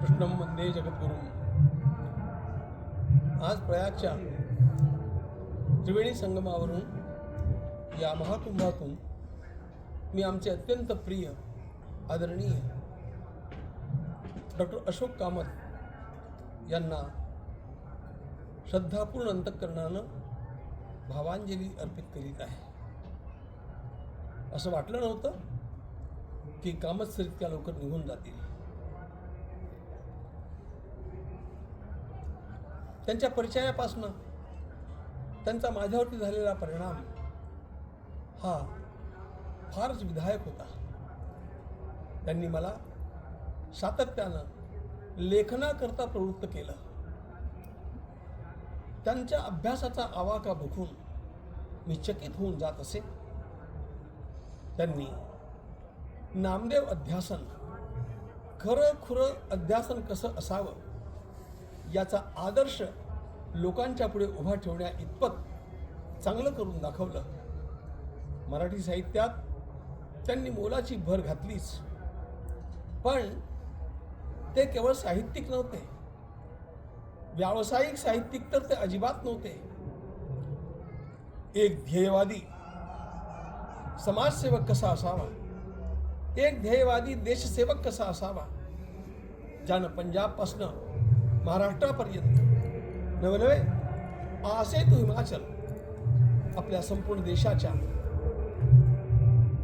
कृष्णम वंदे जगद्गुरू आज प्रयागच्या त्रिवेणी संगमावरून या महाकुंभातून मी आमचे अत्यंत प्रिय आदरणीय डॉक्टर अशोक कामत यांना श्रद्धापूर्ण अंतःकरणानं भावांजली अर्पित करीत आहे. असं वाटलं नव्हतं की कामत सर इतक्या लवकर निघून जातील. त्यांच्या परिचयापासनं त्यांचा माझ्यावरती झालेला परिणाम हा फारच विधायक होता. त्यांनी मला सातत्यानं लेखनाकरता प्रवृत्त केलं. त्यांच्या अभ्यासाचा आवाका बघून मी चकित होऊन जात असे. त्यांनी नामदेव अध्यासन खरं खुरं अध्यासन कसं असावं याचा आदर्श लोकांच्या पुढे उभा ठेवण्या इतपत चांगलं करून दाखवलं. मराठी साहित्यात त्यांनी मोलाची भर घातलीच. पण ते केवळ साहित्यिक नव्हते. व्यावसायिक साहित्यिक तर ते अजिबात नव्हते. एक ध्येयवादी समाजसेवक कसा असावा? एक ध्येयवादी देशसेवक कसा असावा? ज्यानं पंजाबपासनं महाराष्ट्रापर्यंत. नवे नवे असे तो हिमाचल आपल्या संपूर्ण देशाच्या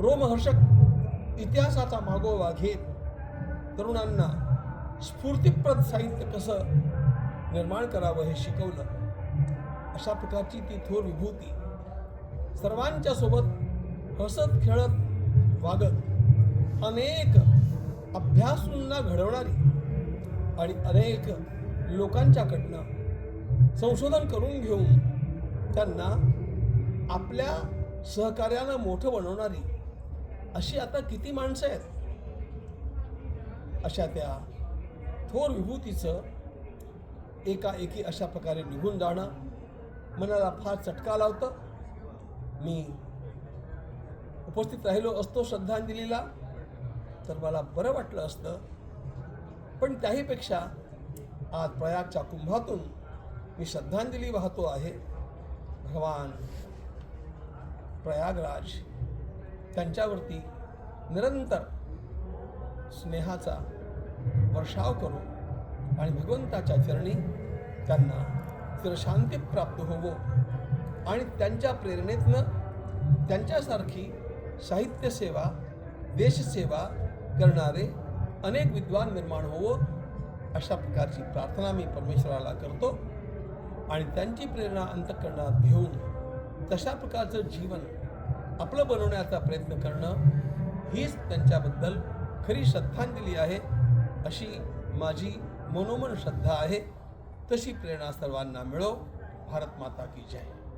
रोमहर्षक इतिहासाचा मागोवा घेत तरुणांना स्फूर्तिप्रद साहित्य कसं निर्माण करावं हे शिकवलं अशा प्रकारची ती थोर विभूती सर्वांच्या सोबत हसत खेळत वागत अनेक अभ्यासूंना घडवणारी आणि अनेक लोकांच्याकडनं संशोधन करून घेऊन त्यांना आपल्या सहकार्यानं मोठं बनवणारी अशी आता किती माणसं आहेत? अशा त्या थोर विभूतीचं एकाएकी अशा प्रकारे निघून जाणं मनाला फार चटका लावतं. मी उपस्थित राहिलो असतो श्रद्धांजलीला तर मला बरं वाटलं असतं. पण त्याहीपेक्षा आज प्रयागच्या कुंभातून मी श्रद्धांजली वाहतो आहे. भगवान प्रयागराज त्यांच्यावरती निरंतर स्नेहाचा वर्षाव करू आणि भगवंताच्या चरणी त्यांना चिरशांती प्राप्त होवो आणि त्यांच्या प्रेरणेतनं त्यांच्यासारखी साहित्यसेवा देशसेवा करणारे अनेक विद्वान निर्माण होवो. अशा प्रकारची प्रार्थना मी परमेश्वराला करतो आणि त्यांची प्रेरणा अंतकरणात घेऊन तशा प्रकारचं जीवन आपलं बनवण्याचा प्रयत्न करणं हीच त्यांच्याबद्दल खरी श्रद्धांजली आहे अशी माझी मनोमन श्रद्धा आहे. तशी प्रेरणा सर्वांना मिळो. भारत माता की जय.